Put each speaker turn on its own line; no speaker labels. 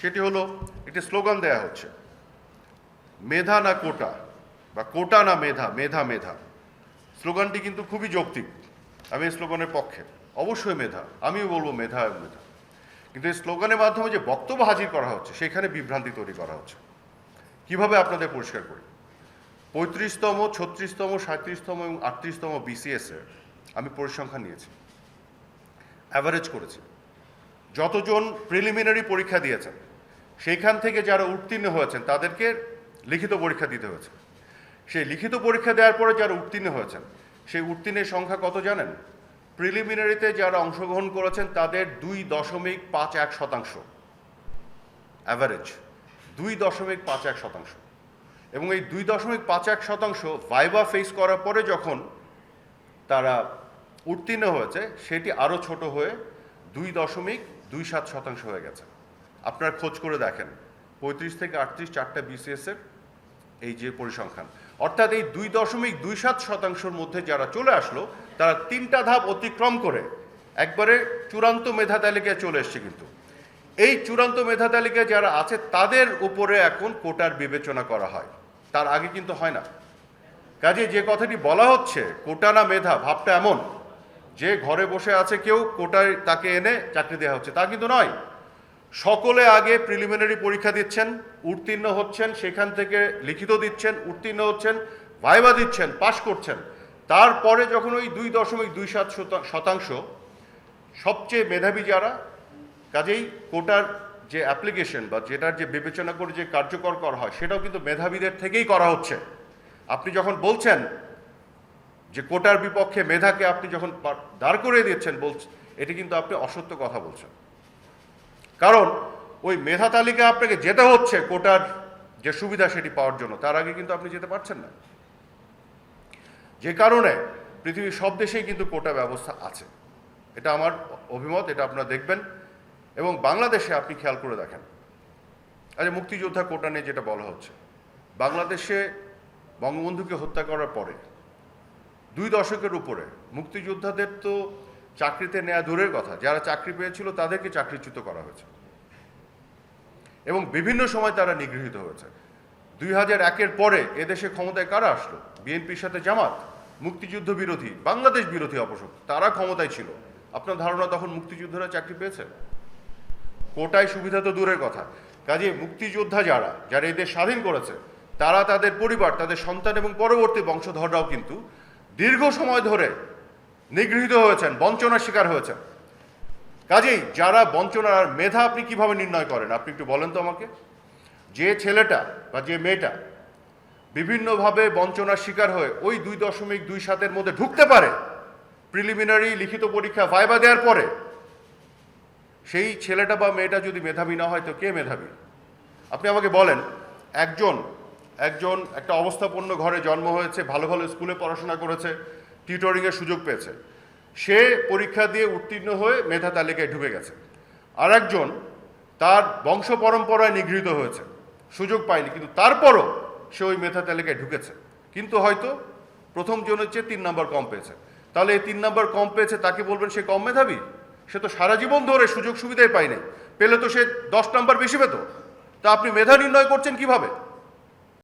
সেটি হলো, একটি স্লোগান দেয়া হচ্ছে। মেধা না কোটা, বা কোটা না মেধা মেধা মেধা। স্লোগানটি কিন্তু খুবই যৌক্তিক। আমি এই স্লোগানের পক্ষে। অবশ্যই মেধা। আমিও বলব মেধা এবং মেধা। কিন্তু এই স্লোগানের মাধ্যমে যে বক্তব্য হাজির করা হচ্ছে, সেখানে বিভ্রান্তি তৈরি করা হচ্ছে। কীভাবে আপনাদের পরিষ্কার করি? পঁয়ত্রিশতম, ছত্রিশতম, সাঁত্রিশতম এবং আটত্রিশতম বিসিএস এর আমি পরিসংখ্যান নিয়েছি। অ্যাভারেজ করেছি। যতজন প্রিলিমিনারি পরীক্ষা দিয়েছেন সেইখান থেকে যারা উত্তীর্ণ হয়েছেন, তাদেরকে লিখিত পরীক্ষা দিতে হয়েছে। সেই লিখিত পরীক্ষা দেওয়ার পরে যারা উত্তীর্ণ হয়েছেন, সেই উত্তীর্ণের সংখ্যা কত জানেন? প্রিলিমিনারিতে যারা অংশগ্রহণ করেছেন, তাদের দুই দশমিক পাঁচ এক শতাংশ। অ্যাভারেজ দুই দশমিক পাঁচ এক শতাংশ। এবং এই দুই দশমিক পাঁচ এক শতাংশ ভাইবা ফেস করার পরে যখন তারা উত্তীর্ণ হয়েছে, সেটি আরও ছোট হয়ে দুই দশমিক দুই সাত শতাংশ হয়ে গেছে। আপনার খোঁজ করে দেখেন। পঁয়ত্রিশ থেকে আটত্রিশ চারটা বিসিএসের এই যে পরিসংখ্যান। অর্থাৎ এই দুই দশমিক দুই সাত শতাংশের মধ্যে যারা চলে আসলো, তারা তিনটা ধাপ অতিক্রম করে একবারে চূড়ান্ত মেধা তালিকায় চলে এসছে কিন্তু। এই চূড়ান্ত মেধা তালিকায় যারা আছে, তাদের উপরে এখন কোটার বিবেচনা করা হয়। তার আগে কিন্তু হয় না। কাজে যে কথাটি বলা হচ্ছে, কোটা না মেধা, ভাবটা এমন। যে ঘরে বসে আছে কেউ, কোটায় তাকে এনে চাকরি দেওয়া হচ্ছে। তা কিন্তু নয়। সকলে আগে প্রিলিমিনারি পরীক্ষা দিচ্ছেন, উত্তীর্ণ হচ্ছেন, সেখান থেকে লিখিত দিচ্ছেন, উত্তীর্ণ হচ্ছেন, ভাইবা দিচ্ছেন, পাশ করছেন। তারপরে যখন ওই দুই দশমিক দুই সাত শতা- শতাংশ, সবচেয়ে মেধাবী যারা, কাজেই কোটার যে অ্যাপ্লিকেশন বা যেটার যে বিবেচনা করে যে কার্যকর করা হয়, সেটাও কিন্তু মেধাবীদের থেকেই করা হচ্ছে। আপনি যখন বলছেন যে কোটার বিপক্ষে মেধাকে আপনি যখন দাঁড় করে দিচ্ছেন বলছেন এটি কিন্তু আপনি অসত্য কথা বলছেন। কারণ ওই মেধা তালিকা আপনাকে যেতে হচ্ছে, কোটার যে সুবিধা সেটি পাওয়ার জন্য। তার আগে কিন্তু আপনি যেতে পারছেন না। যে কারণে পৃথিবীর সব দেশেই কিন্তু কোটা ব্যবস্থা আছে। এটা আমার অভিমত, এটা আপনারা দেখবেন। এবং বাংলাদেশে আপনি খেয়াল করে দেখেন। আচ্ছা মুক্তিযোদ্ধা কোটা নিয়ে যেটা বলা হচ্ছে, বাংলাদেশে বঙ্গবন্ধুকে হত্যা করার পরে দুই দশকের উপরে মুক্তিযোদ্ধাদের তো চাকরিতে নেওয়া দূরের কথা, যারা চাকরি পেয়েছিল তাদেরকে চাকরিচ্যুত করা হয়েছে। এবং বিভিন্ন সময় তারা নিগৃহীত হয়েছে। দুই হাজার একের পরে এদেশে ক্ষমতায় কারা আসলো? বিএনপির সাথে জামাত, মুক্তিযুদ্ধ বিরোধী, বাংলাদেশ বিরোধী অপশক্ত তারা ক্ষমতায় ছিল। আপনার ধারণা তখন মুক্তিযুদ্ধরা চাকরি পেয়েছে? কোটায় সুবিধা তো দূরের কথা। কাজে মুক্তিযোদ্ধা যারা যারা এদের স্বাধীন করেছে, তারা তাদের পরিবার, তাদের সন্তান এবং পরবর্তী বংশধররাও কিন্তু দীর্ঘ সময় ধরে নিগৃহীত হয়েছেন, বঞ্চনার শিকার হয়েছেন। কাজেই যারা বঞ্চনার মেধা আপনি কীভাবে নির্ণয় করেন? আপনি একটু বলেন তো আমাকে। যে ছেলেটা বা যে মেয়েটা বিভিন্নভাবে বঞ্চনার শিকার হয়ে ওই দুই দশমিক দুই সাতের মধ্যে ঢুকতে পারে প্রিলিমিনারি লিখিত পরীক্ষা ভাইবা দেওয়ার পরে, সেই ছেলেটা বা মেয়েটা যদি মেধাবী না হয় তো কে মেধাবী? আপনি আমাকে বলেন, একজন একজন একটা অবস্থাপন্ন ঘরে জন্ম হয়েছে, ভালো ভালো স্কুলে পড়াশোনা করেছে টিউটরিংয়ের সুযোগ পেয়েছে সে পরীক্ষা দিয়ে উত্তীর্ণ হয়ে মেধা তালিকায় ঢুকে গেছে। আর একজন তার বংশ পরম্পরায় নিগৃহীত হয়েছে। সুযোগ পায়নি, কিন্তু তারপরও সে ওই মেধা তালিকায় ঢুকেছে। কিন্তু হয়তো প্রথম জনের চেয়ে তিন নম্বর কম পেয়েছে। তাহলে এই তিন নম্বর কম পেয়েছে, তাকে বলবেন সে কম মেধাবী? সে তো সারা জীবন ধরে সুযোগ সুবিধাই পায়নি পেলে তো সে দশ নম্বর বেশি পেত। তা আপনি মেধা নির্ণয় করছেন কীভাবে?